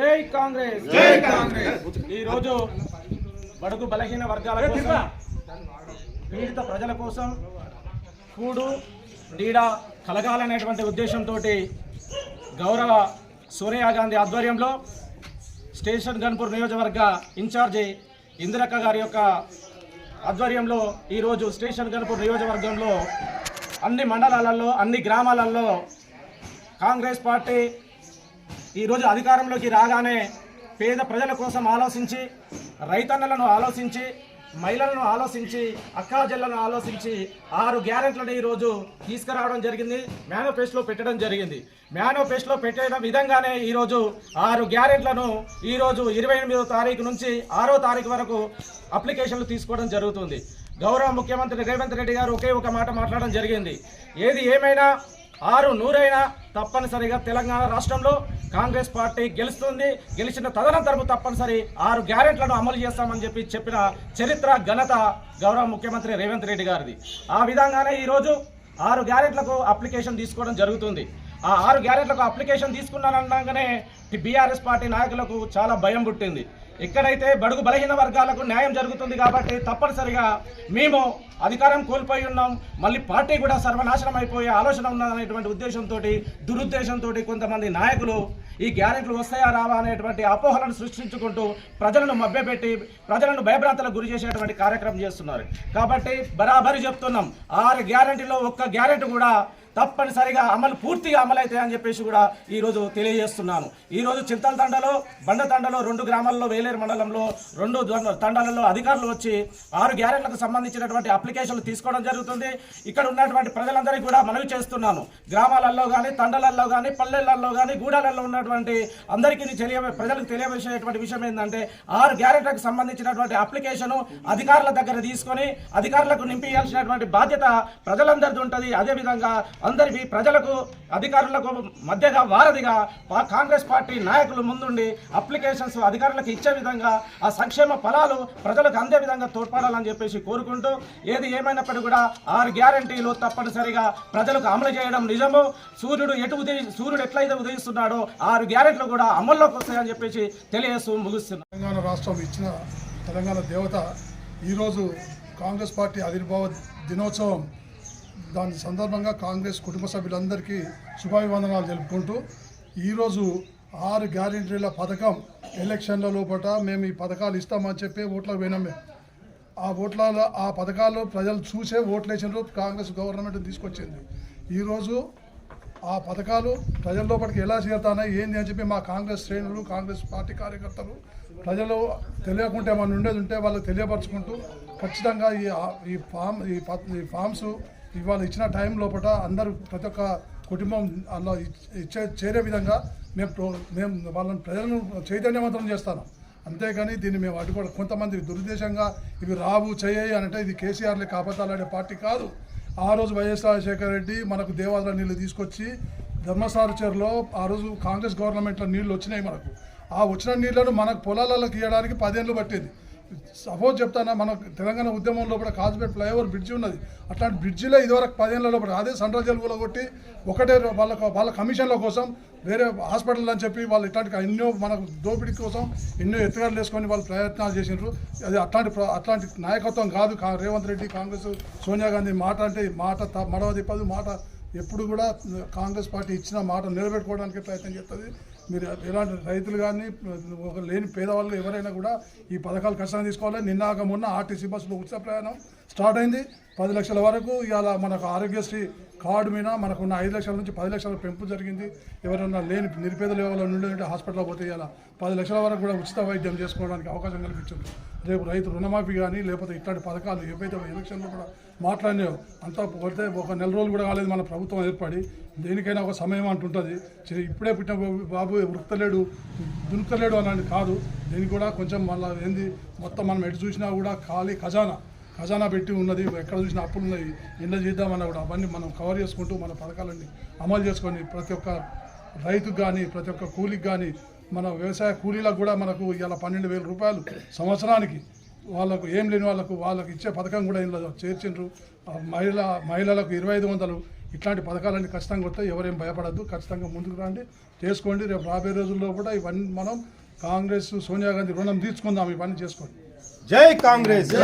జై కాంగ్రెస్. జై కాంగ్రెస్. ఈ రోజు బడుగు బలహీన వర్గాల కోసం పీడిత ప్రజల కోసం కూడు నీడ కలగాలనేటువంటి ఉద్దేశంతో గౌరవ సోనియా గాంధీ ఆధ్వర్యంలో స్టేషన్ గన్పూర్ నియోజకవర్గ ఇన్ఛార్జి ఇందిరక్క గారి యొక్క ఆధ్వర్యంలో ఈరోజు స్టేషన్ గన్పూర్ నియోజకవర్గంలో అన్ని మండలాలలో అన్ని గ్రామాలలో కాంగ్రెస్ పార్టీ ఈరోజు అధికారంలోకి రాగానే పేద ప్రజల కోసం ఆలోచించి రైతన్నలను ఆలోచించి మహిళలను ఆలోచించి అక్కాజెల్లను ఆలోచించి ఆరు గ్యారెంట్లను ఈరోజు తీసుకురావడం జరిగింది. మేనిఫెస్టోలో పెట్టడం జరిగింది. మేనిఫెస్టోలో పెట్టిన విధంగానే ఈరోజు ఆరు గ్యారెంట్లను ఈరోజు ఇరవై ఎనిమిదో తారీఖు నుంచి ఆరో తారీఖు వరకు అప్లికేషన్లు తీసుకోవడం జరుగుతుంది. గౌరవ ముఖ్యమంత్రి రేవంత్ రెడ్డి గారు ఒకే ఒక మాట మాట్లాడడం జరిగింది. ఏది ఏమైనా ఆరు నూరైనా తప్పనిసరిగా తెలంగాణ రాష్ట్రంలో కాంగ్రెస్ పార్టీ గెలుస్తుంది గెలిచిన తదనంతరం తప్పనిసరి ఆరు గ్యారెంట్లను అమలు చేస్తామని చెప్పి చెప్పిన చరిత్ర ఘనత గౌరవ ముఖ్యమంత్రి రేవంత్ రెడ్డి గారిది. ఆ విధంగానే ఈరోజు ఆరు గ్యారెంట్లకు అప్లికేషన్ తీసుకోవడం జరుగుతుంది. ఆ ఆరు గ్యారెంట్లకు అప్లికేషన్ తీసుకున్నాననగానే బీఆర్ఎస్ పార్టీ నాయకులకు చాలా భయం పుట్టింది. ఎక్కడైతే బడుగు బలహీన వర్గాలకు న్యాయం జరుగుతుంది కాబట్టి తప్పనిసరిగా మేము అధికారం కోల్పోయి ఉన్నాం. మళ్ళీ పార్టీ కూడా సర్వనాశనం అయిపోయే ఆలోచన ఉన్నదనేటువంటి ఉద్దేశంతో దురుద్దేశంతో కొంతమంది నాయకులు ఈ గ్యారెంట్లు వస్తాయా రావా అనేటువంటి అపోహలను సృష్టించుకుంటూ ప్రజలను మభ్యపెట్టి ప్రజలను భయభ్రాంతలకు గురి చేసేటువంటి కార్యక్రమం చేస్తున్నారు. కాబట్టి బరాబరి చెప్తున్నాం ఆరు గ్యారెంటీలో ఒక్క గ్యారెంటీ కూడా తప్పనిసరిగా అమలు పూర్తిగా అమలైతాయని చెప్పేసి కూడా ఈరోజు తెలియజేస్తున్నాను. ఈరోజు చింతల తండలో బండ తండలో రెండు గ్రామాల్లో వేలేరు మండలంలో రెండు తండాలలో అధికారులు వచ్చి ఆరు గ్యారెంట్లకు సంబంధించినటువంటి అప్లికేషన్లు తీసుకోవడం జరుగుతుంది. ఇక్కడ ఉన్నటువంటి ప్రజలందరికీ కూడా మనవి చేస్తున్నాను. గ్రామాలలో కానీ తండలలో కానీ పల్లెలలో కానీ గూడాలలో ఉన్నటువంటి అందరికీ తెలియ ప్రజలకు తెలియజేసేటువంటి విషయం ఏంటంటే ఆరు గ్యారెంట్లకు సంబంధించినటువంటి అప్లికేషను అధికారుల దగ్గర తీసుకొని అధికారులకు నింపించాల్సినటువంటి బాధ్యత ప్రజలందరిది ఉంటుంది. అదేవిధంగా అందరివి ప్రజలకు అధికారులకు మధ్యగా వారధిగా కాంగ్రెస్ పార్టీ నాయకులు ముందుండి అప్లికేషన్స్ అధికారులకు ఇచ్చే విధంగా ఆ సంక్షేమ ఫలాలు ప్రజలకు అందే విధంగా తోడ్పడాలని చెప్పేసి కోరుకుంటూ ఏది ఏమైనప్పటికీ కూడా ఆరు గ్యారంటీలు తప్పనిసరిగా ప్రజలకు అమలు చేయడం నిజము. సూర్యుడు ఎటు ఉదయి సూర్యుడు ఎట్లయితే ఉదయిస్తున్నాడో ఆరు గ్యారెంట్లు కూడా అమల్లోకి వస్తాయని చెప్పేసి తెలియజేస్తూ ముగిస్తున్నాను తెలంగాణ రాష్ట్రం ఇచ్చిన తెలంగాణ దేవత ఈరోజు కాంగ్రెస్ పార్టీ ఆవిర్భావ దినోత్సవం దాని సందర్భంగా కాంగ్రెస్ కుటుంబ సభ్యులందరికీ శుభాభివందనాలు తెలుపుకుంటూ ఈరోజు ఆరు గ్యారెంటీల పథకం ఎలక్షన్ల లోపల మేము ఈ పథకాలు ఇస్తామని చెప్పి ఓట్లకు పోయినాం ఆ ఓట్ల ఆ పథకాలు ప్రజలు చూసే ఓట్లు కాంగ్రెస్ గవర్నమెంట్ తీసుకొచ్చింది. ఈరోజు ఆ పథకాలు ప్రజల లోపలికి ఎలా చేరుతానాయి ఏంది అని చెప్పి మా కాంగ్రెస్ శ్రేణులు కాంగ్రెస్ పార్టీ కార్యకర్తలు ప్రజలు తెలియకుంటే ఏమైనా ఉండేది ఉంటే వాళ్ళకి తెలియపరచుకుంటూ ఖచ్చితంగా ఈ ఈ ఫామ్ ఈ ప- ఈ ఫామ్స్ ఇవాళ ఇచ్చిన టైం లోపల అందరూ ప్రతి ఒక్క కుటుంబం అలా ఇచ్చే చేరే విధంగా మేము ప్రో- మేము వాళ్ళని ప్రజలను చైతన్యవంతం చేస్తాను. అంతేగాని దీన్ని మేము అడ్డుకోవడం కొంతమంది దురుద్దేశంగా ఇవి రావు చేయి అంటే ఇది కేసీఆర్లే కాపాతాలాడే పార్టీ కాదు. ఆ రోజు వైఎస్ రాజశేఖర రెడ్డి మనకు దేవాలయ నీళ్ళు తీసుకొచ్చి ధర్మసార చెరులో ఆ రోజు కాంగ్రెస్ గవర్నమెంట్లో నీళ్ళు వచ్చినాయి మనకు. ఆ వచ్చిన నీళ్ళను మనకు పొలాలకు ఇవ్వడానికి పదేళ్ళు పట్టేది. సపోజ్ చెప్తానా మన తెలంగాణ ఉద్యమంలో కూడా కాజ్పేట్ ఫ్లైఓవర్ బ్రిడ్జి ఉన్నది. అట్లాంటి బ్రిడ్జిలో ఇదివరకు పదేళ్ళ లోపల అదే సెంట్రల్ జైలు కొట్టి ఒకటే వాళ్ళ వాళ్ళ కమిషన్ల కోసం వేరే హాస్పిటల్ అని చెప్పి వాళ్ళు ఇట్లాంటి ఎన్నో మనకు దోపిడీ కోసం ఎన్నో ఎత్తుగాలు వేసుకొని వాళ్ళు ప్రయత్నాలు చేసినారు అది అట్లాంటి ప్ర- అట్లాంటి నాయకత్వం కాదు. రేవంత్ రెడ్డి కాంగ్రెస్ సోనియా గాంధీ మాట అంటే మాట త- మడవ తిప్పదు మాట ఎప్పుడు కూడా కాంగ్రెస్ పార్టీ ఇచ్చిన మాట నిలబెట్టుకోవడానికి ప్రయత్నం చేస్తుంది. మీరు ఎలాంటి రైతులు కానీ ఒక లేని పేదవాళ్ళు ఎవరైనా కూడా ఈ పథకాలు ఖచ్చితంగా తీసుకోవాలి. నిన్నాక మొన్న ఆర్టీసీ బస్సులో ఉచిత ప్రయాణం స్టార్ట్ అయింది. పది లక్షల వరకు ఇవాళ మనకు ఆరోగ్యశ్రీ కార్డు మీద మనకు ఉన్న ఐదు లక్షల నుంచి పది లక్షల పెంపు జరిగింది. ఎవరైనా లేని నిరుపేదలు ఎవరైనా నుండి హాస్పిటల్లో పోతే ఇవాళ పది లక్షల వరకు కూడా ఉచిత వైద్యం చేసుకోవడానికి అవకాశం కల్పించింది రేపు రైతు రుణమాఫీ కానీ లేకపోతే ఇట్లాంటి పథకాలు ఏవైతే ఎలక్షన్లో కూడా మాట్లాడినాయో అంతా కొడితే ఒక నెల రోజులు కూడా కాలేదు మన ప్రభుత్వం ఏర్పడి. దేనికైనా ఒక సమయం అంటుంటుంది. ఇప్పుడే పుట్టిన బాబు- వృత్తలేడు దునుకలేడు దునుకుతలేడు అని కాదు. దీనికి కూడా కొంచెం మళ్ళీ ఏంది మొత్తం మనం ఎటు చూసినా కూడా ఖాళీ ఖజానా. ఖజానా పెట్టి ఉన్నది ఎక్కడ చూసినా అప్పులు ఉన్నాయి. ఎన్న చేద్దామన్నా కూడా అవన్నీ మనం కవర్ చేసుకుంటూ మన పథకాలన్నీ అమలు చేసుకొని ప్రతి ఒక్క రైతుకు కానీ ప్రతి ఒక్క కూలికి కానీ మన వ్యవసాయ కూలీలకు కూడా మనకు ఇలా పన్నెండు వేల రూపాయలు సంవత్సరానికి వాళ్ళకు ఏం లేని వాళ్ళకు వాళ్ళకు ఇచ్చే పథకం కూడా ఇందులో చేర్చిండ్రు. ఆ మహిళ మహిళలకు ఇరవై ఐదు వందలు ఇట్లాంటి పథకాలన్నీ ఖచ్చితంగా వస్తాయి. ఎవరేం భయపడద్దు. ఖచ్చితంగా ముందుకు రండి. చేసుకోండి. రేపు రాబోయే రోజుల్లో కూడా ఇవన్నీ మనం కాంగ్రెస్ సోనియా గాంధీ రుణం తీర్చుకుందాం. ఇవన్నీ చేసుకోండి. జై కాంగ్రెస్.